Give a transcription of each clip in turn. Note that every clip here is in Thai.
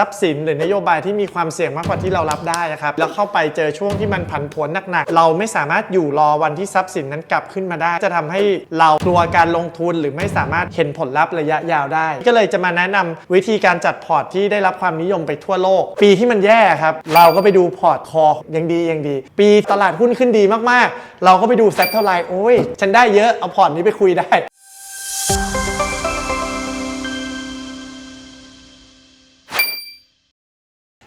ทรัพย์สินหรือนโยบายที่มีความเสี่ยงมากกว่าที่เรารับได้อะครับแล้วเข้าไปเจอช่วงที่มันผันผวนหนักๆเราไม่สามารถอยู่รอวันที่ทรัพย์สินนั้นกลับขึ้นมาได้ จะทำให้เรากลัวการลงทุนหรือไม่สามารถเห็นผลลัพธ์ระยะยาวได้ ก็เลยจะมาแนะนำวิธีการจัดพอร์ตที่ได้รับความนิยมไปทั่วโลก ปีที่มันแย่ครับ เราก็ไปดูพอร์ตคอยังดียังดี ปีตลาดหุ้นขึ้นดีมากๆ เราก็ไปดูแซทเท่าไรโอ้ยฉันได้เยอะเอาพอร์ตนี้ไปคุยได้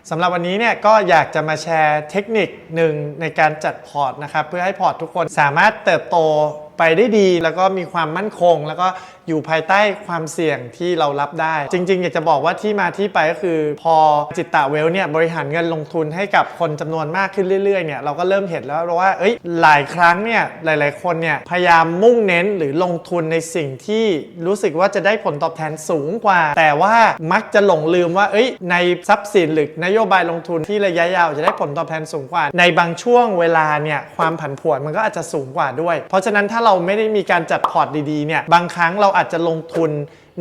สำหรับวันนี้เนี่ยก็อยากจะมาแชร์เทคนิคหนึ่งในการจัดพอร์ตนะครับเพื่อให้พอร์ตทุกคนสามารถเติบโตไปได้ดี แล้วก็มีความมั่นคง แล้วก็ อยู่ภายใต้ความเสี่ยงที่เรารับได้ จริง ๆ อยากจะบอกว่าที่มาที่ไปก็คือ พอจิตตะเวลเนี่ยบริหารเงินลงทุนให้กับคนจำนวนมากขึ้นเรื่อยๆเนี่ยเราก็เริ่มเห็นแล้วว่าเอ้ยหลายครั้งเนี่ยหลาย ๆ คนเนี่ยพยายามมุ่งเน้นหรือลงทุนในสิ่งที่รู้สึกว่าจะได้ผลตอบแทนสูงกว่า แต่ว่ามักจะหลงลืมว่าเอ้ยในทรัพย์สินหรือนโยบายลงทุนที่ระยะยาวจะได้ผลตอบแทนสูงกว่า ในบางช่วงเวลาเนี่ยความผันผวนมันก็อาจจะสูงกว่าด้วย เพราะฉะนั้นถ้าเราไม่ได้มีการจัดพอร์ตดีๆเนี่ยบางครั้งเราอาจจะลงทุน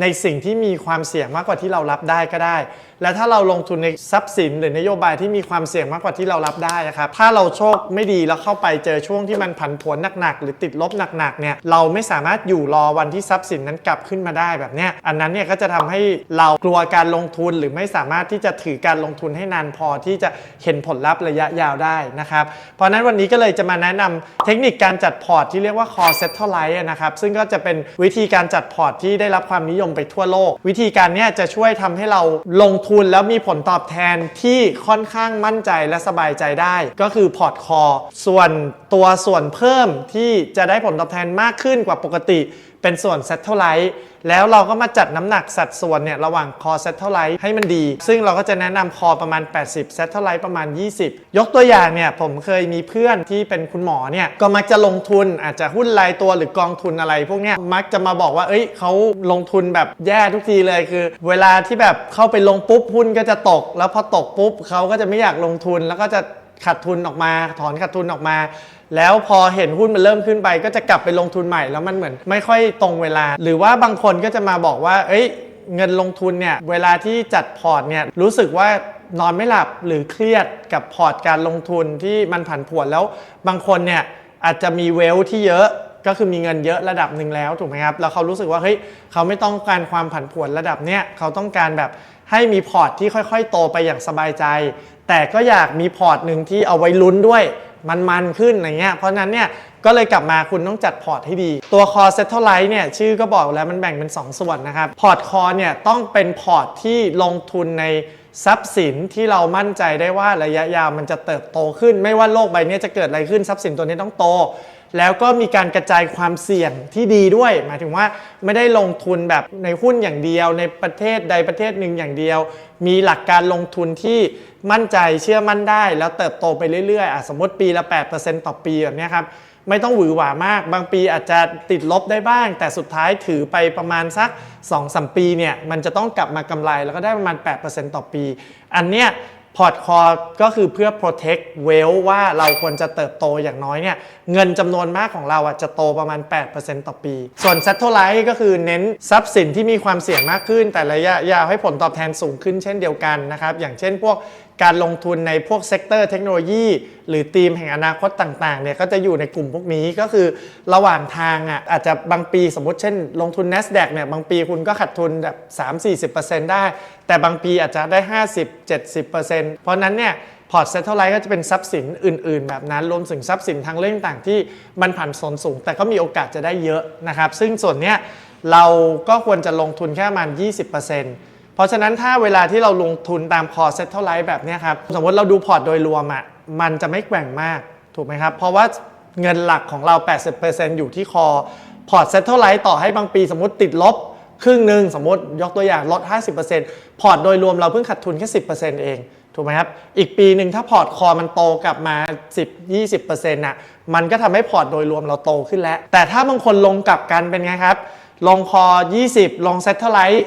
ในสิ่งที่มีความเสี่ยงมากกว่าที่เรารับได้ก็ได้ และถ้าเราลงทุนในทรัพย์สินหรือนโยบายที่มีความเสี่ยงมากกว่าที่เรารับได้นะครับ ถ้าเราโชคไม่ดีแล้วเข้าไปเจอช่วงที่มันผันผวนหนักๆหรือติดลบหนักๆเนี่ยเราไม่สามารถอยู่รอวันที่ทรัพย์สินนั้นกลับขึ้นมาได้แบบเนี้ยอันนั้นเนี่ยก็จะทำให้เรากลัวการลงทุนหรือไม่สามารถที่จะถือการลงทุนให้นานพอที่จะเห็นผลลัพธ์ระยะยาวได้นะครับเพราะนั้นวันนี้ก็เลยจะมาแนะนำเทคนิคการจัดพอร์ตที่เรียกว่า core satellite นะครับซึ่งก็จะเป็นวิธีการจัดพอร์ตที่ได้รับความนิยมไปทั่วโลก วิธีการเนี้ยจะช่วยทำให้เราลงทุนแล้วมีผลตอบแทนที่ค่อนข้างมั่นใจและสบายใจได้ ก็คือพอร์ตคอส่วนตัวส่วนเพิ่มที่จะได้ผลตอบแทนมากขึ้นกว่าปกติ เป็นส่วน Satellite แล้วเราก็มาจัดน้ำหนักสัดส่วนเนี่ยระหว่างคอ Satellite ให้มันดี ซึ่งเราก็จะแนะนำคอประมาณ 80 Satellite ประมาณ 20 ยกตัวอย่างเนี่ยผมเคยมีเพื่อนที่เป็นคุณหมอเนี่ยก็มักจะลงทุนอาจจะหุ้นรายตัวหรือกองทุนอะไร พวกเนี้ยมักจะมาบอกว่าเอ้ยเขาลงทุนแบบแย่ทุกทีเลยคือ เวลาที่แบบเข้าไปลงปุ๊บหุ้นก็จะตก แล้วพอตกปุ๊บเขาก็จะไม่อยากลงทุนแล้วก็จะขาดทุนออกมา ถอนขาดทุนออกมา แล้วพอเห็นหุ้นมันเริ่มขึ้นไป ก็จะกลับไปลงทุนใหม่แล้วมันเหมือน ไม่ค่อยตรงเวลา หรือว่าบางคนก็จะมาบอกว่า เอ้ย เงินลงทุนเนี่ยเวลาที่จัดพอร์ตเนี่ยรู้สึกว่านอนไม่หลับหรือเครียดกับพอร์ตการลงทุนที่มันผันผวนแล้วบางคนเนี่ยอาจจะมีเวลที่เยอะก็คือมีเงินเยอะระดับหนึ่งแล้วถูกไหมครับ แล้วเขารู้สึกว่าเฮ้ยเขาไม่ต้องการความผันผวนระดับเนี้ยเขาต้องการแบบให้มีพอร์ตที่ค่อย ๆ โตไปอย่างสบายใจ แต่ก็อยากมีพอร์ตหนึ่งที่เอาไว้ลุ้นด้วยมันมันขึ้นอะไรเงี้ยเพราะฉะนั้นเนี่ยก็เลยกลับมาคุณต้องจัดพอร์ตให้ดี ตัวคอเซ็ตเท่าไรเนี่ยชื่อก็บอกแล้วมันแบ่งเป็น 2 ส่วนนะครับ พอร์ตคอเนี่ยต้องเป็นพอร์ตที่ลงทุนในทรัพย์สินที่เรามั่นใจได้ว่าระยะยาวมันจะเติบโตขึ้น ไม่ว่าโลกใบนี้จะเกิดอะไรขึ้นทรัพย์สินตัวนี้ต้องโต แล้วก็มีการกระจายความเสี่ยงที่ดีด้วย หมายถึงว่าไม่ได้ลงทุนแบบในหุ้นอย่างเดียว ในประเทศใดประเทศหนึ่งอย่างเดียว มีหลักการลงทุนที่มั่นใจเชื่อมั่นได้ แล้วเติบโตไปเรื่อยๆอะสมมติปีละ8%ต่อปีแบบนี้ครับไม่ต้องหวือหวามาก บางปีอาจจะติดลบได้บ้าง แต่สุดท้ายถือไปประมาณสัก2-3ปีเนี่ยมันจะต้องกลับมากำไรแล้วก็ได้ประมาณ 8%ต่อปี อันเนี้ย พอร์ตคอร์ก็คือเพื่อ protect wealth ว่าเราควรจะเติบโตอย่างน้อยเนี่ยเงินจำนวนมากของเราอะจะโตประมาณ 8%ต่อปี ส่วน satellite ก็คือเน้นทรัพย์สินที่มีความเสี่ยงมากขึ้น แต่ระยะยาวให้ผลตอบแทนสูงขึ้นเช่นเดียวกันนะครับ อย่างเช่นพวกการลงทุนในพวกเซกเตอร์เทคโนโลยีหรือธีมแห่งอนาคตต่างๆเนี่ยก็จะอยู่ในกลุ่มพวกนี้ก็คือระหว่างทางอะอาจจะบางปีสมมติเช่น ลงทุน NASDAQ เนี่ยบางปีคุณก็ขาดทุนแบบ3-40%ได้ แต่บางปีอาจจะได้ 50-70%เพราะนั้นเนี่ยพอร์ตเซทเทลไลท์ก็จะเป็นทรัพย์สินอื่น ๆ แบบนั้นรวมถึงทรัพย์สินทางเรื่องต่างๆที่มันผันผวนสูง แต่ก็มีโอกาสจะได้เยอะนะครับ ซึ่งส่วนเนี้ยเราก็ควรจะลงทุนแค่ประมาณ 20% เพราะฉะนั้นถ้าเวลาที่เราลงทุนตามพอร์ตเซทเทลไลท์แบบนี้ครับ สมมติเราดูพอร์ตโดยรวมอะมันจะไม่แกว่งมากถูกไหมครับ เพราะว่าเงินหลักของเรา 80%อยู่ที่คอพอร์ตเซทเทลไลท์ต่อให้บางปีสมมติติดลบครึ่งหนึ่งสมมติยกตัวอย่างลด 50%พอร์ตโดยรวมเราเพิ่งขาดทุนแค่ 10%เองถูกไหมครับ อีกปีหนึ่งถ้าพอร์ตคอมันโตกลับมา 10-20%น่ะ มันก็ทำให้พอร์ตโดยรวมเราโตขึ้นแล้ว แต่ถ้าบางคนลงกลับกันเป็นไงครับ ลงคอ 20 ลงเซทเทลไลท์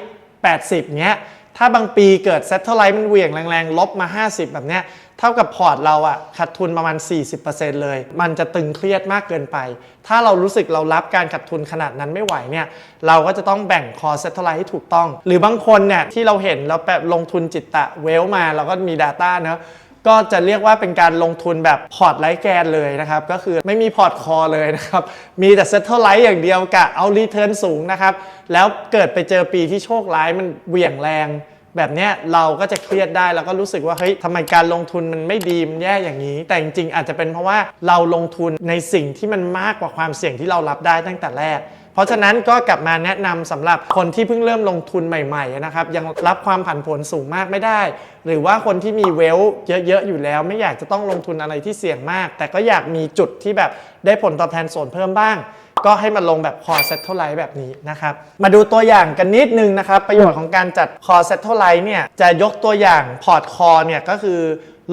80 เงี้ย ถ้าบางปีเกิดเซตเทอร์ไลท์มันเหวี่ยงแรงๆ ลบมา 50 แบบเนี้ย เท่ากับพอร์ตเราอะขาดทุนประมาณ 40%เลย มันจะตึงเครียดมากเกินไป ถ้าเรารู้สึกเรารับการขาดทุนขนาดนั้นไม่ไหวเนี่ย เราก็จะต้องแบ่งคอเซตเทอร์ไลท์ให้ถูกต้อง หรือบางคนเนี่ยที่เราเห็นเราแบบลงทุนจิตตะเวลมาเราก็มี Data เนอะ ก็จะเรียกว่าเป็นการลงทุนแบบพอร์ตไลท์แกนเลยนะครับ ก็คือไม่มีพอร์ตคอเลยนะครับ มีแต่เซ็ตเทอร์ไลท์อย่างเดียวกะเอารีเทิร์นสูงนะครับ แล้วเกิดไปเจอปีที่โชคร้ายมันเหวี่ยงแรง แบบเนี้ยเราก็จะเครียดได้แล้วก็รู้สึกว่าเฮ้ยทำไมการลงทุนมันไม่ดีมันแย่อย่างนี้ แต่จริงๆอาจจะเป็นเพราะว่าเราลงทุนในสิ่งที่มันมากกว่าความเสี่ยงที่เรารับได้ตั้งแต่แรก เพราะฉะนั้นก็กลับมาแนะนำสำหรับคนที่เพิ่งเริ่มลงทุนใหม่ๆนะครับยังรับความผันผวนสูงมากไม่ได้ หรือว่าคนที่มีเวลเยอะๆอยู่แล้ว ไม่อยากจะต้องลงทุนอะไรที่เสี่ยงมาก แต่ก็อยากมีจุดที่แบบได้ผลตอบแทนส่วนเพิ่มบ้าง ก็ให้มาลงแบบคอเซ็ตเท่าไลท์แบบนี้นะครับมาดูตัวอย่างกันนิดนึงนะครับ ประโยชน์ของการจัดคอเซ็ตเท่าไลท์เนี่ยจะยกตัวอย่างพอร์ตคอเนี่ยก็คือ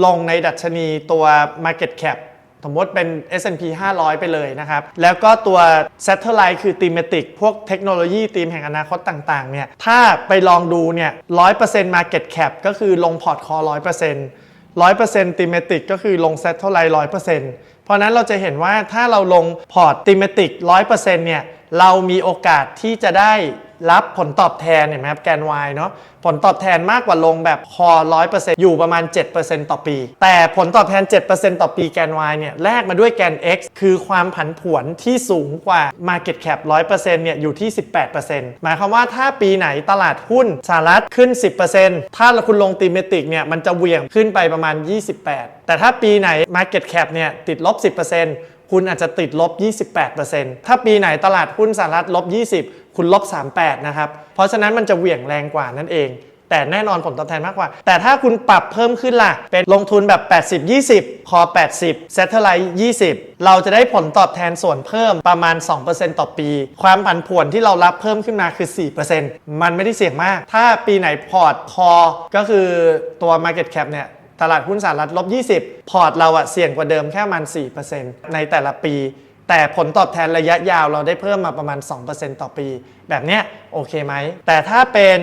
ลงในดัชนีตัว Market Cap สมมติเป็น S&P 500 ไปเลยนะครับ แล้วก็ตัว Satellite คือ Thematic พวกเทคโนโลยีธีมแห่งอนาคตต่างๆเนี่ยถ้าไปลองดูเนี่ย100% Market Cap ก็คือลงพอร์ตคอ100% 100% Thematic ก็คือลง Satellite 100%เพราะนั้นเราจะเห็นว่าถ้าเราลงพอร์ต Thematic 100%เนี่ยเรามีโอกาสที่จะได้ รับผลตอบแทนเห็นไหมครับแกน Y เนาะผลตอบแทนมากกว่าลงแบบคอ100%อยู่ประมาณ 7%ต่อปี แต่ผลตอบแทน 7%ต่อปีแกน Y เนี่ยแลกมาด้วยแกน X คือความผันผวนที่สูงกว่า Market Cap 100%เนี่ยอยู่ที่ 18%หมายความว่าถ้าปีไหนตลาดหุ้นสหรัฐขึ้น 10%ถ้าคุณลงตีเมติกเนี่ยมันจะเหวี่ยงขึ้นไปประมาณ 28 แต่ถ้าปีไหน Market Cap เนี่ยติดลบ 10% คุณอาจจะติดลบ 28%ถ้าปีไหนตลาดหุ้นสหรัฐลบ 20 คุณลบ 38 นะครับ เพราะฉะนั้นมันจะเหวี่ยงแรงกว่านั่นเอง แต่แน่นอนผลตอบแทนมากกว่า แต่ถ้าคุณปรับเพิ่มขึ้นล่ะ เป็นลงทุนแบบ 80 20 คอ 80 Satellite 20 เราจะได้ผลตอบแทนส่วนเพิ่มประมาณ 2%ต่อปี ความผันผวนที่เรารับเพิ่มขึ้นมาคือ 4%มันไม่ได้เสี่ยงมาก ถ้าปีไหนพอร์ตคอ ก็คือตัว Market Cap เนี่ย ตลาดหุ้นสหรัฐลบ 20 พอร์ตเราอะเสี่ยงกว่าเดิมแค่ประมัน 4%ในแต่ละปี แต่ผลตอบแทนระยะยาวเราได้เพิ่มมาประมาณ 2%ต่อปี แบบเนี้ยโอเคไหม แต่ถ้าเป็น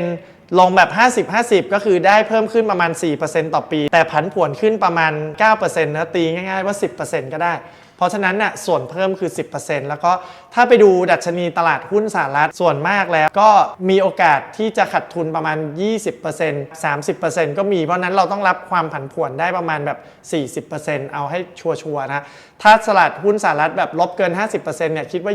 ลงแบบ 50-50 ก็คือได้เพิ่มขึ้นประมาณ 4%ต่อปี แต่ผันผวนขึ้นประมาณ 9%นะตีง่ายๆว่า 10%ก็ได้ เพราะฉะนั้นน่ะส่วนเพิ่มคือ 10%แล้วก็ถ้าไปดูดัชนีตลาดหุ้นสหรัฐส่วนมากแล้ว ก็มีโอกาสที่จะขาดทุนประมาณ 20% 30%ก็มีเพราะนั้นเราต้องรับความผันผวนได้ประมาณแบบ 40%เอาให้ชัวร์ๆนะถ้าตลาดหุ้นสหรัฐแบบลบเกิน 50%เนี่ยคิดว่า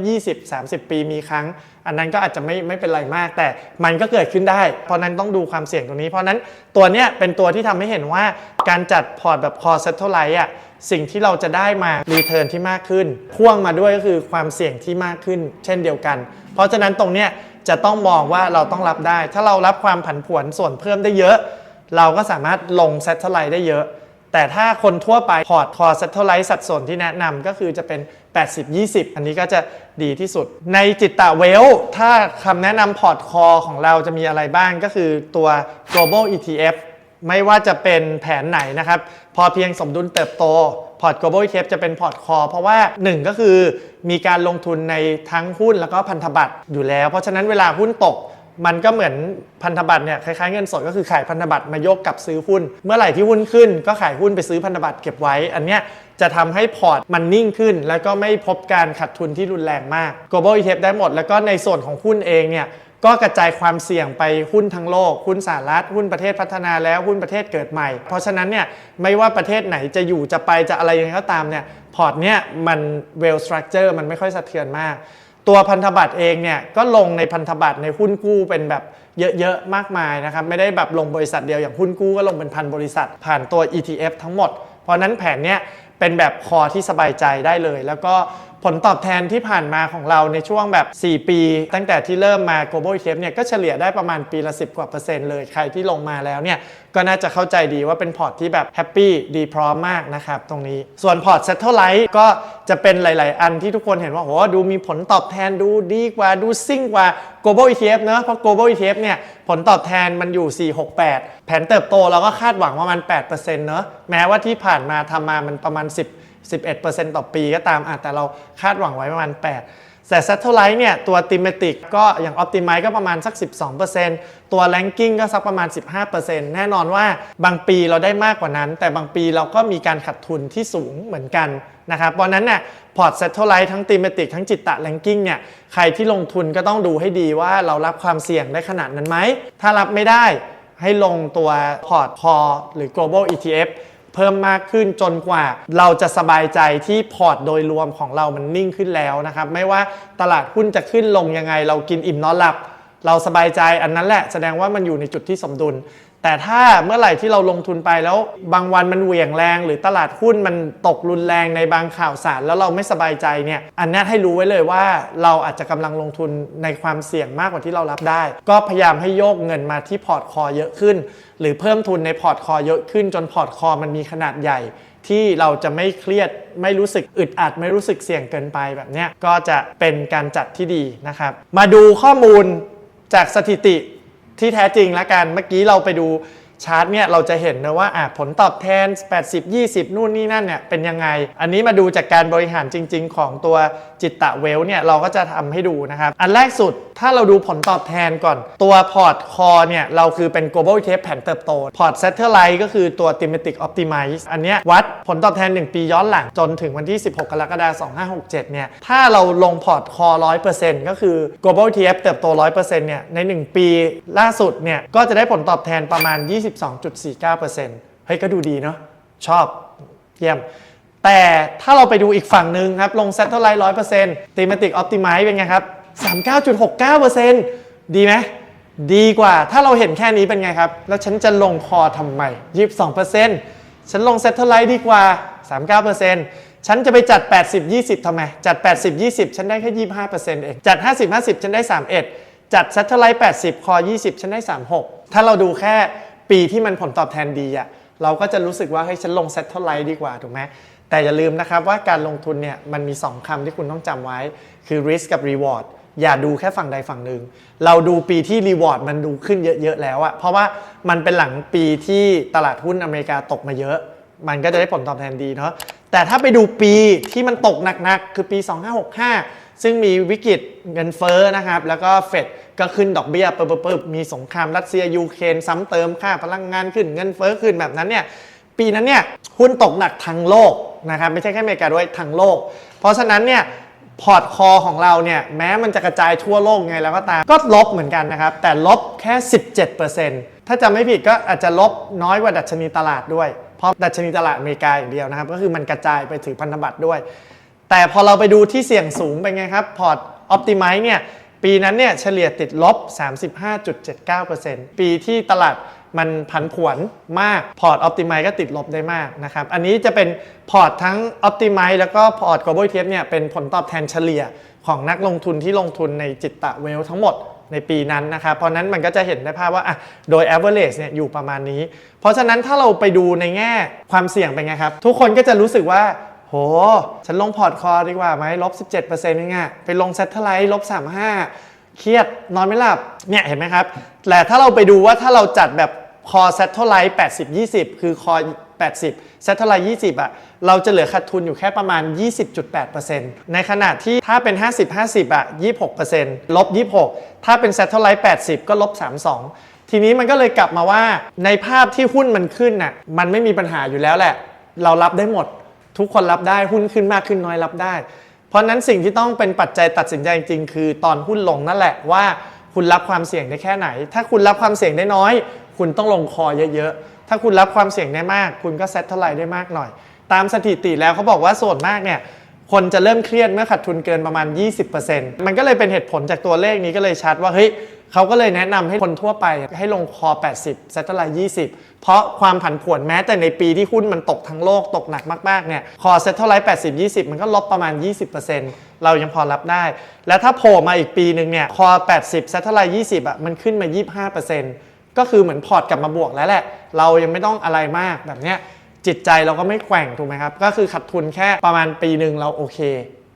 20-30 ปีมีครั้ง อันนั้นก็อาจจะไม่ไม่เป็นไรมาก แต่มันก็เกิดขึ้นได้ เพราะนั้นต้องดูความเสี่ยงตรงนี้ เพราะนั้นตัวเนี้ยเป็นตัวที่ทำให้เห็นว่าการจัดพอร์ตแบบ core satellite อะสิ่งที่เราจะได้มา return ที่มากขึ้นพ่วงมาด้วยก็คือความเสี่ยงที่มากขึ้น เช่นเดียวกัน เพราะฉะนั้นตรงเนี้ยจะต้องมองว่าเราต้องรับได้ ถ้าเรารับความผันผวนส่วนเพิ่มได้เยอะ เราก็สามารถลง satellite ได้เยอะ แต่ถ้าคนทั่วไปพอร์ตคอ satellite สัดส่วนที่แนะนำก็คือจะเป็น 80-20 อันนี้ก็จะดีที่สุด ในจิตตะเวล ถ้าคำแนะนำพอร์ตคอของเราจะมีอะไรบ้างก็คือตัว global ETF ไม่ว่าจะเป็นแผนไหนนะครับ พอเพียงสมดุลเติบโต พอร์ต global ETF จะเป็นพอร์ตคอเพราะว่า 1 ก็คือมีการลงทุนในทั้งหุ้นแล้วก็พันธบัตรอยู่แล้ว เพราะฉะนั้นเวลาหุ้นตกมันก็เหมือนพันธบัตรเนี่ยคล้ายๆเงินสดก็คือขายพันธบัตรมาโยกกับซื้อหุ้น เมื่อไหร่ที่หุ้นขึ้น ก็ขายหุ้นไปซื้อพันธบัตรเก็บไว้ อันเนี้ยจะทำให้พอร์ตมันนิ่งขึ้น แล้วก็ไม่พบการขาดทุนที่รุนแรงมาก global ETF ได้หมด แล้วก็ในส่วนของหุ้นเองเนี่ย ก็กระจายความเสี่ยงไปหุ้นทั้งโลก หุ้นสหรัฐ หุ้นประเทศพัฒนาแล้วหุ้นประเทศเกิดใหม่ เพราะฉะนั้นเนี่ยไม่ว่าประเทศไหนจะอยู่จะไปจะอะไรยังไงก็ตามเนี่ยพอร์ตเนี่ยมัน well structure มันไม่ค่อยสะเทือนมาก ตัวพันธบัตรเองเนี่ยก็ลงในพันธบัตรในหุ้นกู้เป็นแบบเยอะๆมากมายนะครับไม่ได้แบบลงบริษัทเดียวอย่างหุ้นกู้ก็ลงเป็นพันบริษัท ผ่านตัว ETF ทั้งหมด เพราะนั้นแผนเนี้ยเป็นแบบคอที่สบายใจได้เลย แล้วก็ผลตอบแทนที่ผ่านมาของเราในช่วงแบบ 4 ปี ตั้งแต่ที่เริ่มมา global ETF เนี่ยก็เฉลี่ยได้ประมาณปีละ 10 กว่าเปอร์เซ็นต์เลย ใครที่ลงมาแล้วเนี่ยก็น่าจะเข้าใจดีว่าเป็นพอร์ตที่แบบแฮปปี้ดีพร้อมมากนะครับตรงนี้ ส่วนพอร์ต Satellite ก็จะเป็นหลาย ๆ อันที่ทุกคนเห็นว่าโหดูมีผลตอบแทนดูดีกว่าดูซิ่งกว่า global ETF เนอะเพราะ global ETF เนี่ยผลตอบแทนมันอยู่ 468 แผนเติบโตเราก็คาดหวังประมาณ8%เนอะแม้ว่าที่ผ่านมาทำมามันประมาณ 10 11%ต่อปีก็ตามแต่เราคาดหวังไว้ประมาณ 8แต่ Satellite เนี่ยตัว Thematic ก็อย่าง Optimize ก็ประมาณสัก 12%ตัว Ranking ก็สักประมาณ 15%แน่นอนว่าบางปีเราได้มากกว่านั้น แต่บางปีเราก็มีการขาดทุนที่สูงเหมือนกันนะครับเพราะฉะนั้นเนี่ยพอร์ต Satellite ทั้ง Thematic ทั้งจิตตะ Ranking เนี่ยใครที่ลงทุนก็ต้องดูให้ดีว่าเรารับความเสี่ยงได้ขนาดนั้นไหม ถ้ารับไม่ได้ให้ลงตัวพอร์ตคอหรือ global ETF เพิ่มมากขึ้นจนกว่าเราจะสบายใจที่พอร์ตโดยรวมของเรามันนิ่งขึ้นแล้วนะครับไม่ว่าตลาดหุ้นจะขึ้นลงยังไง เรากินอิ่มนอนหลับ เราสบายใจอันนั้นแหละแสดงว่ามันอยู่ในจุดที่สมดุล แต่ถ้าเมื่อไหร่ที่เราลงทุนไปแล้วบางวันมันเหวี่ยงแรง หรือตลาดหุ้นมันตกรุนแรงในบางข่าวสาร แล้วเราไม่สบายใจเนี่ยอันนี้ให้รู้ไว้เลยว่าเราอาจจะกำลังลงทุนในความเสี่ยงมากกว่าที่เรารับได้ ก็พยายามให้โยกเงินมาที่พอร์ตคอเยอะขึ้น หรือเพิ่มทุนในพอร์ตคอเยอะขึ้น จนพอร์ตคอมันมีขนาดใหญ่ที่เราจะไม่เครียดไม่รู้สึกอึดอัด ไม่รู้สึกเสี่ยงเกินไปแบบนี้ก็จะเป็นการจัดที่ดีนะครับ มาดูข้อมูลจากสถิติ ที่แท้จริงแล้วกัน เมื่อกี้เราไปดูชาร์ตเนี่ยเราจะเห็นนะว่าผลตอบแทน 80 20 นู่นนี่นั่นเนี่ยเป็นยังไง อันนี้มาดูจากการบริหารจริง ๆ ของตัวจิตตะเวลเนี่ยเราก็จะทำให้ดูนะครับ อันแรกสุดถ้าเราดูผลตอบแทนก่อน ตัวพอร์ตคอเนี่ย เราคือเป็น global ETF แผนเติบโต พอร์ต satellite ก็คือตัว thematic optimize อันเนี้ยวัดผลตอบแทน 1 ปีย้อนหลังจนถึงวันที่ 16 กรกฎาคม 2567 เนี่ย ถ้าเราลงพอร์ตคอ 100%ก็คือ global ETF เติบโต 100%เนี่ย ใน 1 ปีล่าสุดเนี่ย ก็จะได้ผลตอบแทนประมาณ 22.49%เฮ้ยก็ดูดีเนาะชอบเยี่ยมแต่ถ้าเราไปดูอีกฝั่งหนึ่งครับ ลง satellite 100% thematic optimize เป็นไงครับ 39.69%ดีไหมดีกว่า ถ้าเราเห็นแค่นี้เป็นไงครับ แล้วฉันจะลงคอทำไม 22%ฉันลง satellite ดีกว่า 39%ฉันจะไปจัด 80 20ทำไม จัด 80 20 ฉันได้แค่ 25%เอง จัด 50 50 ฉันได้ 31 จัด satellite 80 คอ 20 ฉันได้ 36 ถ้าเราดูแค่ปีที่มันผลตอบแทนดีอะเราก็จะรู้สึกว่าเฮ้ยฉันลง satellite ดีกว่าถูกไหมแต่อย่าลืมนะครับว่าการลงทุนเนี่ยมันมี 2คำที่คุณต้องจำไว้คือ risk กับ reward อย่าดูแค่ฝั่งใดฝั่งหนึ่ง เราดูปีที่ reward มันดูขึ้นเยอะๆแล้วอะเพราะว่ามันเป็นหลังปีที่ตลาดหุ้นอเมริกาตกมาเยอะ มันก็จะได้ผลตอบแทนดีเนาะแต่ถ้าไปดูปีที่มันตกหนักๆ คือปี 2565 ซึ่งมีวิกฤตเงินเฟ้อนะครับ แล้วก็เฟดก็ขึ้นดอกเบี้ยเปิบๆมีสงครามรัสเซียยูเครนซ้ำเติมค่าพลังงานขึ้นเงินเฟ้อขึ้นแบบนั้นเนี่ยปีนั้นเนี่ยหุ้นตกหนักทั้งโลกนะครับไม่ใช่แค่อเมริกาด้วยทั้งโลก เพราะฉะนั้นเนี่ย พอร์ตคอของเราเนี่ยแม้มันจะกระจายทั่วโลกไงแล้วก็ตามก็ลบเหมือนกันนะครับ แต่ลบแค่ 17%ถ้าจำไม่ผิดก็อาจจะลบน้อยกว่าดัชนีตลาดด้วย เพราะดัชนีตลาดอเมริกาอย่างเดียวนะครับ ก็คือมันกระจายไปถือพันธบัตรด้วย แต่พอเราไปดูที่เสี่ยงสูงเป็นไงครับพอร์ตออ t ติไม e เนี่ยปีนั้นเนี่ยเฉลี่ยติดลบ 35.79%ปีที่ตลาด มันผันผวนมากพอร์ตออ t ติไมก็ติดลบได้มากนะครับอันนี้จะเป็นพอร์ตทั้งออ t ติไมแล้วก็พอร์ต global ETF เนี่ยเป็นผลตอบแทนเฉลี่ยของนักลงทุนที่ลงทุนในจิตตะเวลทั้งหมดในปีนั้นนะครับเพราะนั้นมันก็จะเห็นได้ภาพว่าอะโดย average เนี่ยอยู่ประมาณนี้ เพราะฉะนั้นถ้าเราไปดูในแง่ความเสี่ยงเป็นไงครับ ทุกคนก็จะรู้สึกว่า โห ฉันลงพอร์ตคอดีกว่าไหมลบ 17%เองอะไปลงเซ็ตเทอร์ไลท์ลบ 35 เครียดนอนไม่หลับเนี่ยเห็นไหมครับแต่ถ้าเราไปดูว่าถ้าเราจัดแบบ คอเซ็ตเทอร์ไลท์80 20 คือคอ 80เซ็ตเทอร์ไลท์20อะเราจะเหลือขาดทุนอยู่แค่ประมาณ 20.8%ในขณะที่ถ้าเป็น 50 50อะ26%ลบ 26 ถ้าเป็นเซ็ตเทอร์ไลท์80 ก็ลบ 32 ทีนี้มันก็เลยกลับมาว่าในภาพที่หุ้นมันขึ้นน่ะมันไม่มีปัญหาอยู่แล้วแหละ เรารับได้หมด ทุกคนรับได้หุ้นขึ้นมากขึ้นน้อยรับได้ เพราะฉะนั้นสิ่งที่ต้องเป็นปัจจัยตัดสินใจจริงๆคือตอนหุ้นลงนั่นแหละว่าคุณรับความเสี่ยงได้แค่ไหน ถ้าคุณรับความเสี่ยงได้น้อย คุณต้องลงคอเยอะๆ ถ้าคุณรับความเสี่ยงได้มาก คุณก็เซ็ตเท่าไหร่ได้มากหน่อย ตามสถิติแล้วเขาบอกว่าส่วนมากเนี่ยคนจะเริ่มเครียดเมื่อขาดทุนเกินประมาณ 20%มันก็เลยเป็นเหตุผลจากตัวเลขนี้ก็เลยชัดว่าเฮ้ยเขาก็เลยแนะนำให้คนทั่วไปให้ลงคอ 80เซ็ตเท่าไหร่20 เพราะความผันผวนแม้แต่ในปีที่หุ้นมันตกทั้งโลกตกหนักมากๆเนี่ยคอเซ็ตเท่าไหร่80 20 มันก็ลบประมาณ 20%เรายังพอรับได้ แล้วถ้าโผล่มาอีกปีหนึ่งเนี่ยคอ 80เซ็ตเท่าไหร่20อะมันขึ้นมา 25% ก็คือเหมือนพอร์ตกลับมาบวกแล้วแหละ เรายังไม่ต้องอะไรมากแบบเนี้ยจิตใจเราก็ไม่แกว่งถูกไหมครับ ก็คือขาดทุนแค่ประมาณปีหนึ่งเราโอเค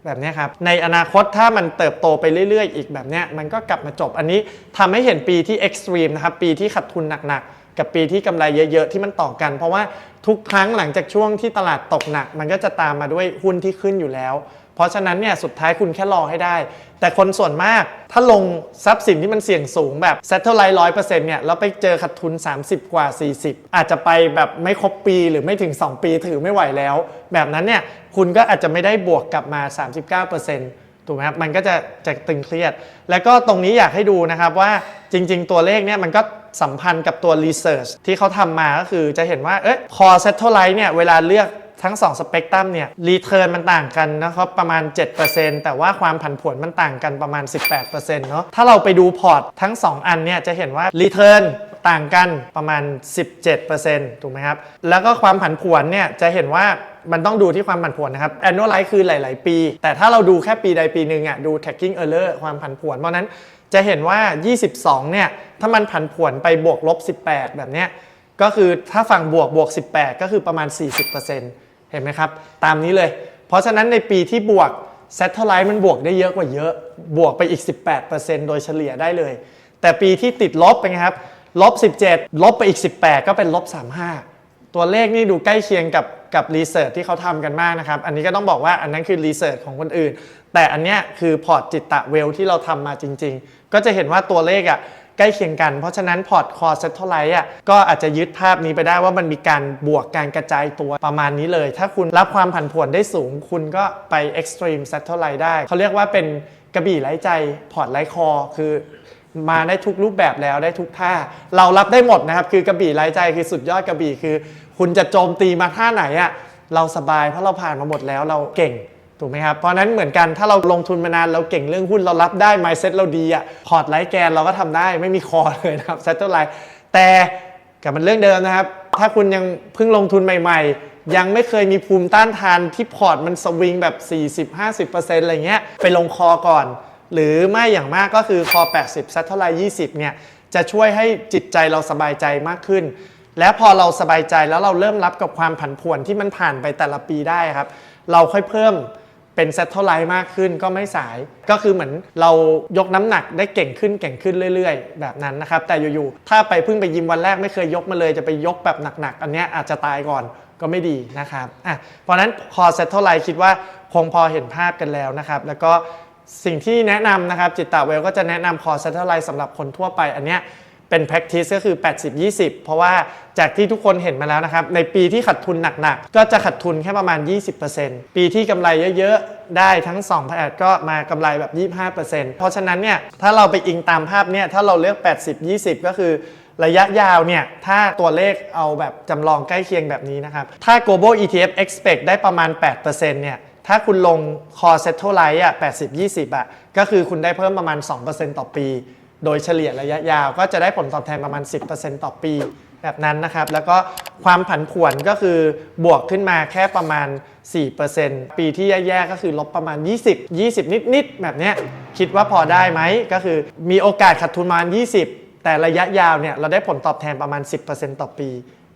แบบนี้ครับ ในอนาคตถ้ามันเติบโตไปเรื่อย ๆ อีกแบบนี้มันก็กลับมาจบอันนี้ทำให้เห็นปีที่เอ็กซ์ตรีมนะครับ ปีที่ขาดทุนหนักๆ กับปีที่กำไรเยอะ ๆ ที่มันต่อกัน เพราะว่าทุกครั้งหลังจากช่วงที่ตลาดตกหนัก มันก็จะตามมาด้วยหุ้นที่ขึ้นอยู่แล้ว เพราะฉะนั้นเนี่ยสุดท้ายคุณแค่รอให้ได้ แต่คนส่วนมากถ้าลงทรัพย์สินที่มันเสี่ยงสูงแบบเซ็ตเท่าไรร้อยเปอร์เซ็นต์เนี่ยแล้วไปเจอขาดทุน 30 กว่า 40 อาจจะไปแบบไม่ครบปีหรือไม่ถึง 2 ปีถือไม่ไหวแล้ว แบบนั้นเนี่ยคุณก็อาจจะไม่ได้บวกกลับมา 39%ถูกไหมครับมันก็จะจะตึงเครียด แล้วก็ตรงนี้อยากให้ดูนะครับว่าจริง ๆ ตัวเลขเนี่ยมันก็สัมพันธ์กับตัว Research ที่เขาทำมาก็คือจะเห็นว่าเอ๊ะ Core Satellite เนี่ยเวลาเลือก ทั้ง2สเปกตรัมเนี่ยรีเทิร์นมันต่างกันนะครับประมาณ 7%แต่ว่าความผันผวนมันต่างกันประมาณ 18%เนาะถ้าเราไปดูพอร์ตทั้ง 2 อันเนี่ยจะเห็นว่ารีเทิร์นต่างกันประมาณ 17%ถูกไหมครับ แล้วก็ความผันผวนเนี่ยจะเห็นว่ามันต้องดูที่ความผันผวนนะครับ annualize คือหลาย ๆ ปี แต่ถ้าเราดูแค่ปีใดปีหนึ่งอะดู tracking error ความผันผวน เพราะนั้นจะเห็นว่า 22 เนี่ย ถ้ามันผันผวนไปบวกลบ 18 แบบเนี้ย ก็คือถ้าฝั่งบวกบวก 18 ก็คือประมาณ 40% เห็นไหมครับ ตามนี้เลย เพราะฉะนั้นในปีที่บวก Satellite มันบวกได้เยอะกว่าเยอะ บวกไปอีก 18%โดยเฉลี่ยได้เลย แต่ปีที่ติดลบเป็นไงครับลบ17ลบไปอีก 18 ก็เป็นลบ35 ตัวเลขนี่ดูใกล้เคียงกับกับรีเสิร์ชที่เขาทำกันมากนะครับ อันนี้ก็ต้องบอกว่าอันนั้นคือรีเสิร์ชของคนอื่น แต่อันเนี้ยคือพอร์ตจิตตะเวลที่เราทำมาจริง ๆ ก็จะเห็นว่าตัวเลขอะใกล้เคียงกัน เพราะฉะนั้นพอร์ตคอร์เซ็ตเท่าไรอะก็อาจจะยึดภาพนี้ไปได้ว่ามันมีการบวกการกระจายตัวประมาณนี้เลย ถ้าคุณรับความผันผวนได้สูง คุณก็ไป extreme set เท่าไรได้ เขาเรียกว่าเป็นกระบี่ไร้ใจพอร์ตไร้คอ คือ มาได้ทุกรูปแบบแล้วได้ทุกท่า เรารับได้หมดนะครับ คือกระบี่ไร้ใจคือสุดยอดกระบี่คือ คุณจะโจมตีมาท่าไหนอะเราสบายเพราะเราผ่านมาหมดแล้วเราเก่งถูกไหมครับ เพราะนั้นเหมือนกันถ้าเราลงทุนมานานเราเก่งเรื่องหุ้นเรารับได้ mindset เราดีอะพอร์ตไร้แกนเราก็ทำได้ไม่มีคอเลยนะครับเซ็ตเท่าไรแต่กลับมันเรื่องเดิมนะครับ ถ้าคุณยังเพิ่งลงทุนใหม่ ๆ ยังไม่เคยมีภูมิต้านทานที่พอร์ตมันสวิงแบบ 40-50%อะไรเงี้ยไปลงคอก่อน หรือไม่อย่างมากก็คือคอ 80 ซัตเท่าไร20 เนี่ย จะช่วยให้จิตใจเราสบายใจมากขึ้น และพอเราสบายใจแล้วเราเริ่มรับกับความผันผวนที่มันผ่านไปแต่ละปีได้ครับ เราค่อยเพิ่มเป็นเซตเท่าไรมากขึ้นก็ไม่สาย ก็คือเหมือนเรายกน้ำหนักได้เก่งขึ้นเก่งขึ้นเรื่อย ๆ แบบนั้นนะครับ แต่อยู่ๆ ถ้าไปเพิ่งไปยิมวันแรกไม่เคยยกมาเลยจะไปยกแบบหนักๆ อันเนี้ยอาจจะตายก่อนก็ไม่ดีนะครับอะเพราะฉะนั้นคอเซตเท่าไรคิดว่าคงพอเห็นภาพกันแล้วนะครับ แล้วก็ สิ่งที่แนะนำนะครับจิตตะเวลก็จะแนะนำคอร์สเทอร์ไลสำหรับคนทั่วไปอันเนี้ยเป็น practice ก็คือ 80-20 เพราะว่าจากที่ทุกคนเห็นมาแล้วนะครับ ในปีที่ขัดทุนหนักๆ ก็จะขัดทุนแค่ประมาณ 20%ปีที่กำไรเยอะๆ ได้ทั้ง2แผดก็มากำไรแบบ 25%เพราะฉะนั้นเนี่ยถ้าเราไปอิงตามภาพเนี่ยถ้าเราเลือก 80-20 ก็คือระยะยาวเนี่ย ถ้าตัวเลขเอาแบบจำลองใกล้เคียงแบบนี้นะครับ ถ้า global ETF expect ได้ประมาณ 8%เนี่ย ถ้าคุณลง core settle light อะ80 20อะก็คือคุณได้เพิ่มประมาณ 2%ต่อปี โดยเฉลี่ยระยะยาว ก็จะได้ผลตอบแทนประมาณ 10%ต่อปีแบบนั้นนะครับ แล้วก็ความผันผวนก็คือบวกขึ้นมาแค่ประมาณ 4%ปีที่แย่ๆก็คือลบประมาณ 20 20 นิดๆแบบเนี้ยคิดว่าพอได้ไหมก็คือมีโอกาสขาดทุนประมาณ 20 แต่ระยะยาวเนี่ยเราได้ผลตอบแทนประมาณ 10%ต่อปี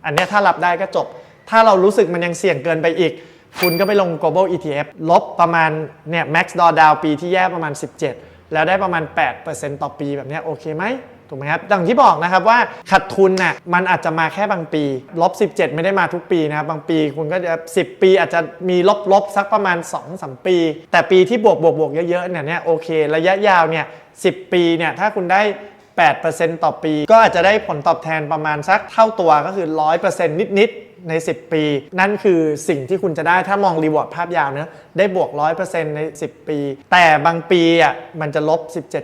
อันนี้ถ้ารับได้ก็จบ ถ้าเรารู้สึกมันยังเสี่ยงเกินไปอีก คุณก็ไปลง global ETF ลบประมาณเนี่ย max drawdown ปีที่แย่ประมาณ 17 แล้วได้ประมาณ 8%ต่อปีแบบนี้โอเคไหมถูกไหมครับดังที่บอกนะครับว่าขาดทุนน่ะมันอาจจะมาแค่บางปีลบ17 ไม่ได้มาทุกปีนะครับบางปีคุณก็จะ 10 ปีอาจจะมีลบลบสักประมาณ 2-3 ปี แต่ปีที่บวกบวกบวกเยอะๆเนี่ยเนี่ยโอเค ระยะยาวเนี่ย10 ปีเนี่ยถ้าคุณได้ 8%ต่อปี ก็อาจจะได้ผลตอบแทนประมาณสักเท่าตัวก็คือ 100%นิดๆ ใน 10 ปี นั่นคือสิ่งที่คุณจะได้ถ้ามองรีวอร์ดภาพยาวเนะได้บวก 100%ใน 10 ปี แต่บางปีอะมันจะลบ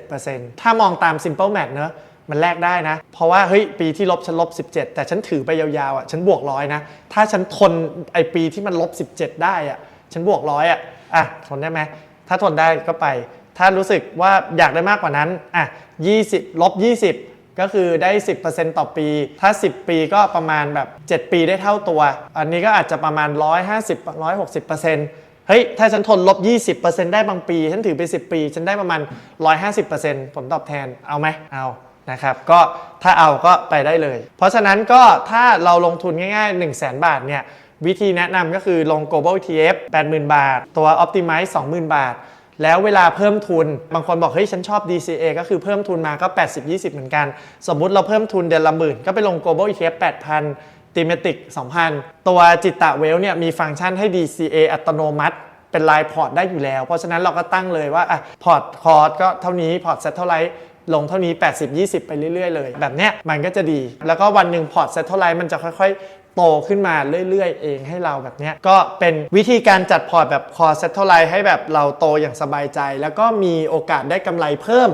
17%ถ้ามองตาม Simple Math เนอะมันแลกได้นะ เพราะว่าเฮ้ยปีที่ลบฉันลบ 17 แต่ฉันถือไปยาวๆอะฉันบวกร้อยนะ ถ้าฉันทนไอปีที่มันลบ 17 ได้อะฉันบวกร้อยอะอะทนได้ไหมถ้าทนได้ก็ไป ถ้ารู้สึกว่าอยากได้มากกว่านั้นอะ20ลบ20 ก็คือได้ 10%ต่อปี ถ้า 10 ปีก็ประมาณแบบ 7 ปีได้เท่าตัว อันนี้ก็อาจจะประมาณ 150 160%เฮ้ย ถ้าฉันทนลบ 20%ได้บางปี ฉันถือไป 10 ปี ฉันได้ประมาณ 150%ผลตอบแทน เอาไหม เอานะครับ ก็ถ้าเอาก็ไปได้เลย เพราะฉะนั้นก็ถ้าเราลงทุนง่ายๆ 1 0 0 0 0แบาทเนี่ย วิธีแนะนำก็คือลง global ETF 80,000 บาท ตัว optimize 20,000 บาท แล้วเวลาเพิ่มทุน บางคนบอกเฮ้ยฉันชอบ DCA ก็คือเพิ่มทุนมาก็ 80-20 เหมือนกัน สมมุติเราเพิ่มทุนเดือนละหมื่น ก็ไปลง global ETF 8,000 t h e m a t i c 2,000 ตัวจิตตะเวลเนี่ยมีฟังก์ชันให้ DCA อัตโนมัติเป็นลายพอร์ตได้อยู่แล้ว เพราะฉะนั้นเราก็ตั้งเลยว่าอะพอร์ตคอร์สก็เท่านี้พอร์ตเซ็ตเท่าไรลงเท่านี้ 80 20 ไปเรื่อย ๆ เลย แบบเนี้ยมันก็จะดี แล้วก็วันหนึ่งพอร์ตเซ็ตเท่าไรมันจะค่อย ๆ โตขึ้นมาเรื่อยๆ เองให้เราแบบนี้ก็เป็นวิธีการจัดพอร์ตแบบคอร์เซ็ตเท่าไรให้แบบเราโตอย่างสบายใจ แล้วก็มีโอกาสได้กำไรเพิ่ม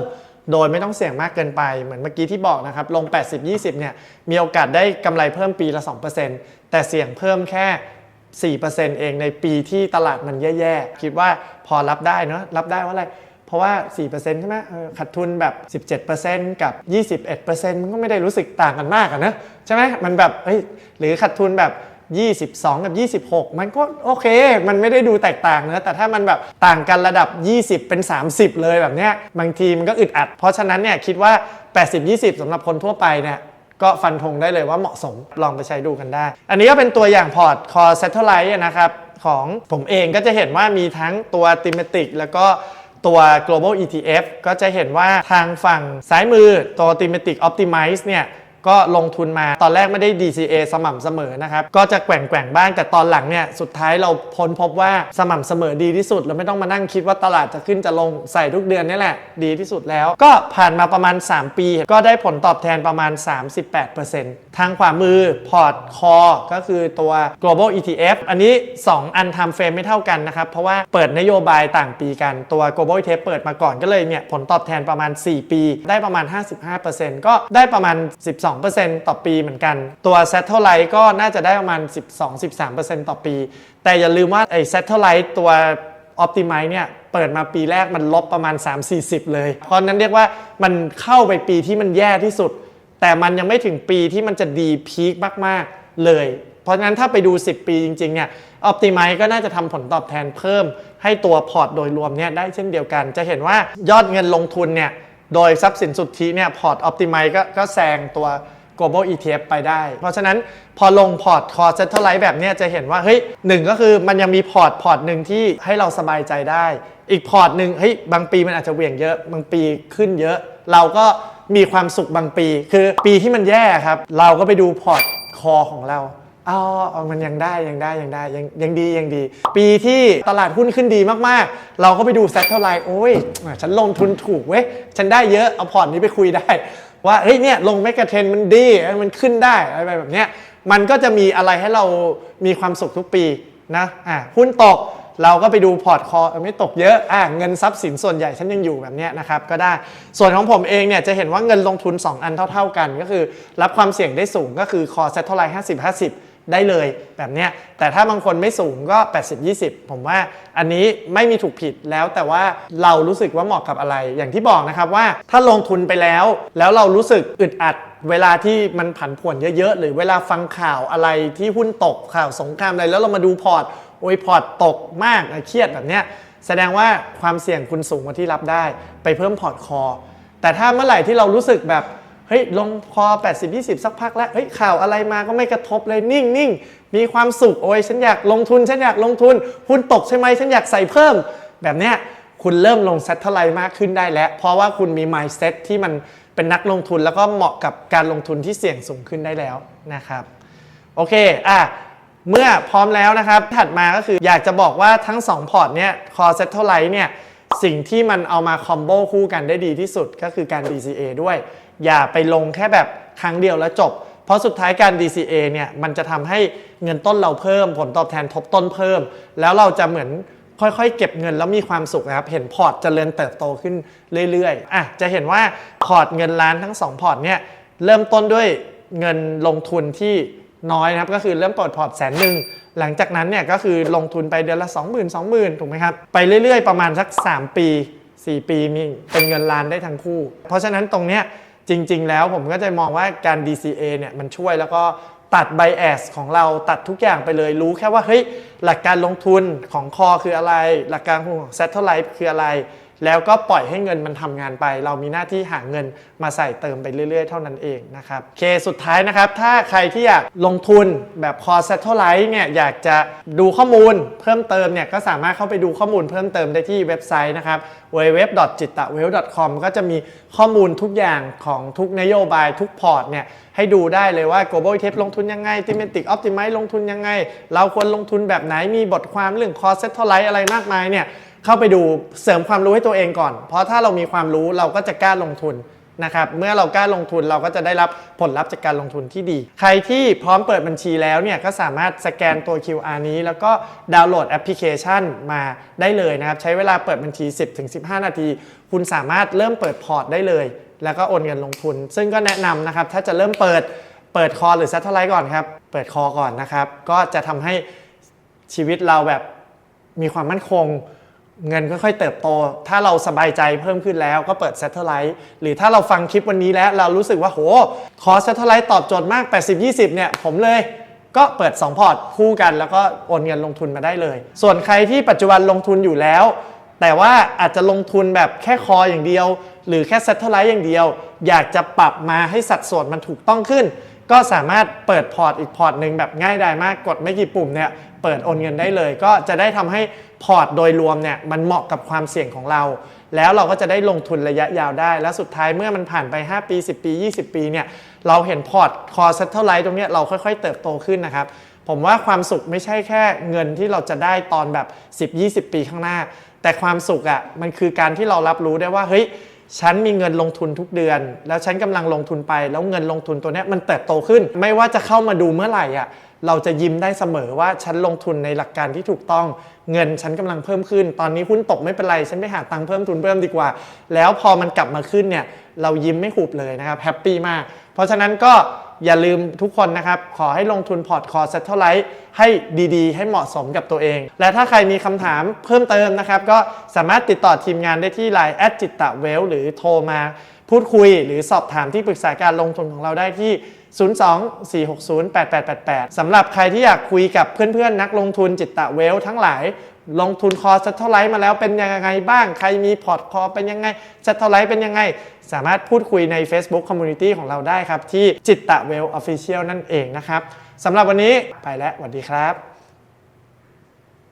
โดยไม่ต้องเสี่ยงมากเกินไปเหมือนเมื่อกี้ที่บอกนะครับ ลง 80 20 เนี่ยมีโอกาสได้กำไรเพิ่มปีละ 2%แต่เสี่ยงเพิ่มแค่ 4%เองในปีที่ตลาดมันแย่ๆ คิดว่าพอรับได้เนอะรับได้ว่าอะไร เพราะว่า 4%ใช่ไหมขาดทุนแบบ 17%กับ 21%มันก็ไม่ได้รู้สึกต่างกันมากนะใช่ไหมมันแบบเฮ้ยหรือขาดทุนแบบ 22 กับ 26 มันก็โอเค มันไม่ได้ดูแตกต่างเนอะแต่ถ้ามันแบบต่างกันระดับ 20 เป็น 30 เลยแบบเนี้ยบางทีมันก็อึดอัด เพราะฉะนั้นเนี่ยคิดว่า 80 20สำหรับคนทั่วไปเนี่ยก็ฟันธงได้เลยว่าเหมาะสมลองไปใช้ดูกันได้ อันนี้ก็เป็นตัวอย่างพอร์ต Core Satellite นะครับของผมเองก็จะเห็นว่ามีทั้งตัว Thematic แล้วก็ ตัว global ETF ก็จะเห็นว่าทางฝั่งซ้ายมือตัว thematic optimize เนี่ย ก็ลงทุนมาตอนแรกไม่ได้ DCA สม่ำเสมอนะครับ ก็จะแกว่งแกว่งบ้างแต่ตอนหลังเนี่ยสุดท้ายเราพ้นพบว่าสม่ำเสมอดีที่สุด เราไม่ต้องมานั่งคิดว่าตลาดจะขึ้นจะลงใส่ทุกเดือนนี่แหละ ดีที่สุดแล้ว ก็ผ่านมาประมาณ 3 ปี ก็ได้ผลตอบแทนประมาณ 38%ทางขวามือพอร์ตคอก็คือตัว global ETF อันนี้ 2 อันทำเฟรมไม่เท่ากันนะครับ เพราะว่าเปิดนโยบายต่างปีกันตัว global ETF เปิดมาก่อนก็เลยเนี่ยผลตอบแทนประมาณ 4 ปี ได้ประมาณ 55%ก็ได้ประมาณ 12ต่อปีเหมือนกัน ตัว satellite ก็น่าจะได้ประมาณ 12-13%ต่อปี แต่อย่าลืมว่าไอ้ satellite ตัว Optimize เนี่ยเปิดมาปีแรกมันลบประมาณ 3-40 เลย เพราะนั้นเรียกว่ามันเข้าไปปีที่มันแย่ที่สุด แต่มันยังไม่ถึงปีที่มันจะดีพีคมากๆเลย เพราะฉะนั้นถ้าไปดู 10 ปีจริงๆเนี่ย Optimize ก็น่าจะทำผลตอบแทนเพิ่ม ให้ตัวพอร์ตโดยรวมเนี่ยได้เช่นเดียวกัน จะเห็นว่ายอดเงินลงทุนเนี่ย โดยทรัพย์สินสุทธิเนี่ยพอร์ต Optimize ก็ก็แซงตัว global ETF ไปได้ เพราะฉะนั้นพอลงพอร์ต core satellite แบบนี้จะเห็นว่าเฮ้ยหนึ่งก็คือมันยังมีพอร์ตพอร์ตหนึ่งที่ให้เราสบายใจได้ อีกพอร์ตหนึ่งเฮ้ยบางปีมันอาจจะเหวี่ยงเยอะ บางปีขึ้นเยอะ เราก็มีความสุขบางปี คือปีที่มันแย่ครับ เราก็ไปดูพอร์ตคอของเรา อ๋อเอามันยังได้ยังได้ยังได้ยังยังดียังดี ปีที่ตลาดหุ้นขึ้นดีมากๆ เราก็ไปดูแซทเท่าไรโอ้ยฉันลงทุนถูกเว้ยฉันได้เยอะเอาพอร์ตนี้ไปคุยได้ ว่าเฮ้ยเนี่ยลงแมกกาเทนมันดีมันขึ้นได้อะไรแบบเนี้ยมันก็จะมีอะไรให้เรามีความสุขทุกปีนะอะหุ้นตกเราก็ไปดูพอร์ตคอไม่ตกเยอะอะเงินทรัพย์สินส่วนใหญ่ฉันยังอยู่แบบเนี้ยนะครับก็ได้ส่วนของผมเองเนี่ยจะเห็นว่าเงินลงทุน 2 อันเท่า ๆกัน ก็คือ รับความเสี่ยงได้สูงก็คือคอเซ็ตเท่าไร50 50 ได้เลยแบบเนี้ยแต่ถ้าบางคนไม่สูงก็ 80 20 ผมว่าอันนี้ไม่มีถูกผิดแล้วแต่ว่าเรารู้สึกว่าเหมาะกับอะไร อย่างที่บอกนะครับว่าถ้าลงทุนไปแล้ว แล้วเรารู้สึกอึดอัดเวลาที่มันผันผวนเยอะๆ หรือเวลาฟังข่าวอะไรที่หุ้นตกข่าวสงครามอะไรแล้วเรามาดูพอร์ตโอ้ยพอร์ตตกมากเครียดแบบเนี้ยแสดงว่าความเสี่ยงคุณสูงกว่าที่รับได้ ไปเพิ่มพอร์ตคอ แต่ถ้าเมื่อไหร่ที่เรารู้สึกแบบ เฮ้ยลงคอ 80 20 สักพักแล้วเฮ้ยข่าวอะไรมาก็ไม่กระทบเลยนิ่งนิ่งมีความสุขโอ้ยฉันอยากลงทุนฉันอยากลงทุนหุ้นตกใช่ไหมฉันอยากใส่เพิ่ม แบบเนี้ยคุณเริ่มลงเซ็ตเท่าไรมากขึ้นได้แล้ว เพราะว่าคุณมี mindset ที่มันเป็นนักลงทุนแล้วก็เหมาะกับการลงทุนที่เสี่ยงสูงขึ้นได้แล้วนะครับโอเคอะเมื่อพร้อมแล้วนะครับ ถัดมาก็คืออยากจะบอกว่าทั้ง 2 พอร์ตเนี่ย Core Satellite เนี่ยสิ่งที่มันเอามาคอมโบคู่กันได้ดีที่สุดก็คือการ DCA ด้วย อย่าไปลงแค่แบบครั้งเดียวแล้วจบ เพราะสุดท้ายการ DCA เนี่ยมันจะทำให้เงินต้นเราเพิ่ม ผลตอบแทนทบต้นเพิ่ม แล้วเราจะเหมือนค่อยๆ เก็บเงินแล้วมีความสุขนะครับ เห็นพอร์ตเจริญเติบโตขึ้นเรื่อยๆ อะ จะเห็นว่าพอร์ตเงินล้านทั้ง 2 พอร์ตเนี่ยเริ่มต้นด้วยเงินลงทุนที่น้อยนะครับ ก็คือเริ่มเปิดพอร์ตแสนหนึ่ง หลังจากนั้นเนี่ยก็คือลงทุนไปเดือนละ 20,000 20,000 ถูกไหมครับ ไปเรื่อยๆ ประมาณสัก 3 ปี 4 ปีมีเป็นเงินล้านได้ทั้งคู่ เพราะฉะนั้นตรงเนี้ย จริง ๆ แล้วผมก็จะมองว่าการ DCA เนี่ยมันช่วยแล้วก็ตัดไบแอสของเราตัดทุกอย่างไปเลยรู้แค่ว่าเฮ้ยหลักการลงทุนของคอคืออะไร หลักการของ satellite คืออะไร แล้วก็ปล่อยให้เงินมันทำงานไป เรามีหน้าที่หาเงินมาใส่เติมไปเรื่อย ๆ เท่านั้นเองนะครับโอเคสุดท้ายนะครับ ถ้าใครที่อยากลงทุนแบบคอ Satellite เนี่ยอยากจะดูข้อมูลเพิ่มเติมเนี่ยก็สามารถเข้าไปดูข้อมูลเพิ่มเติมได้ที่เว็บไซต์นะครับ www.jittawealth.com ก็จะมีข้อมูลทุกอย่างของทุกนโยบายทุกพอร์ตเนี่ยให้ดูได้เลยว่า global ETF ลงทุนยังไง thematic optimize ลงทุนยังไง เราควรลงทุนแบบไหนมีบทความเรื่อง cost satellite อะไรมากมายเนี่ย เข้าไปดูเสริมความรู้ให้ตัวเองก่อน เพราะถ้าเรามีความรู้เราก็จะกล้าลงทุนนะครับ เมื่อเรากล้าลงทุนเราก็จะได้รับผลลัพธ์จากการลงทุนที่ดี ใครที่พร้อมเปิดบัญชีแล้วเนี่ยก็สามารถสแกนตัว QR นี้ แล้วก็ดาวน์โหลดแอปพลิเคชันมาได้เลยนะครับ ใช้เวลาเปิดบัญชี 10-15 นาที คุณสามารถเริ่มเปิดพอร์ตได้เลย แล้วก็โอนเงินลงทุน ซึ่งก็แนะนำนะครับถ้าจะเริ่มเปิดเปิดคอหรือซัตเทอร์ไลท์ก่อนครับ เปิดคอก่อนนะครับ ก็จะทำให้ชีวิตเราแบบมีความมั่นคง เงินค่อยๆเติบโต ถ้าเราสบายใจเพิ่มขึ้นแล้วก็เปิดซัตเทอร์ไลท์หรือถ้าเราฟังคลิปวันนี้แล้วเรารู้สึกว่าโห คอซัตเทอร์ไลท์ตอบโจทย์มาก 80-20 เนี่ย ผมเลยก็เปิด 2 พอร์ตคู่กัน แล้วก็โอนเงินลงทุนมาได้เลย ส่วนใครที่ปัจจุบันลงทุนอยู่แล้ว แต่ว่าอาจจะลงทุนแบบแค่คออย่างเดียว หรือแค่เซ t เทอร์ไลท์อย่างเดียว อยากจะปรับมาให้สัดส่วนมันถูกต้องขึ้น ก็สามารถเปิดพอร์ตอีกพอร์ตหนึ่งแบบง่ายดายมากกดไม่กี่ปุ่มเนี่ยเปิดโอนเงินได้เลย ก็จะได้ทำให้ พอร์ตโดยรวมเนี่ยมันเหมาะกับความเสี่ยงของเรา แล้วเราก็จะได้ลงทุนระยะยาวได้ แล้วสุดท้ายเมื่อมันผ่านไป 5 ปี 10 ปี 20 ปีเนี่ยเราเห็นพอร์ตคอเซ t เท่าไลท์ตรงเนี้ยเราค่อยๆ เติบโตขึ้นนะครับ ผมว่าความสุขไม่ใช่แค่เงินที่เราจะได้ตอนแบบ 10-20 ปีข้างหน้า แต่ความสุขอะ่ะมันคือการที่เรารับรู้ได้ว่าเฮ้ย ฉันมีเงินลงทุนทุกเดือน แล้วฉันกำลังลงทุนไป แล้วเงินลงทุนตัวนี้มันเติบโตขึ้น ไม่ว่าจะเข้ามาดูเมื่อไหร่อะเราจะยิ้มได้เสมอว่าฉันลงทุนในหลักการที่ถูกต้อง เงินฉันกำลังเพิ่มขึ้น ตอนนี้หุ้นตกไม่เป็นไร ฉันไปหาตังค์เพิ่มทุนเพิ่มดีกว่า แล้วพอมันกลับมาขึ้นเนี่ยเรายิ้มไม่หุบเลยนะครับแฮปปี้มาก เพราะฉะนั้นก็ อย่าลืมทุกคนนะครับ ขอให้ลงทุนพอร์ตคอร์เซ็ตเท่าไรให้ดีๆ ให้เหมาะสมกับตัวเอง และถ้าใครมีคำถามเพิ่มเติมนะครับ ก็สามารถติดต่อทีมงานได้ที่ Line แอดจิตตะเวลหรือโทรมาพูดคุยหรือสอบถามที่ปรึกษาการลงทุนของเราได้ที่ 02-460-8888 สำหรับใครที่อยากคุยกับเพื่อนๆ นักลงทุนจิตตะเวลทั้งหลาย ลงทุนคอสัตเท่าไรมาแล้วเป็นยังไงบ้าง ใครมีพอร์ตคอเป็นยังไงสัตเท่าไรเป็นยังไง สามารถพูดคุยใน Facebook Community ของเราได้ครับ ที่จิตตะเวลออฟฟิเชียลนั่นเองนะครับสำหรับวันนี้ไปแล้วสวัสดีครับ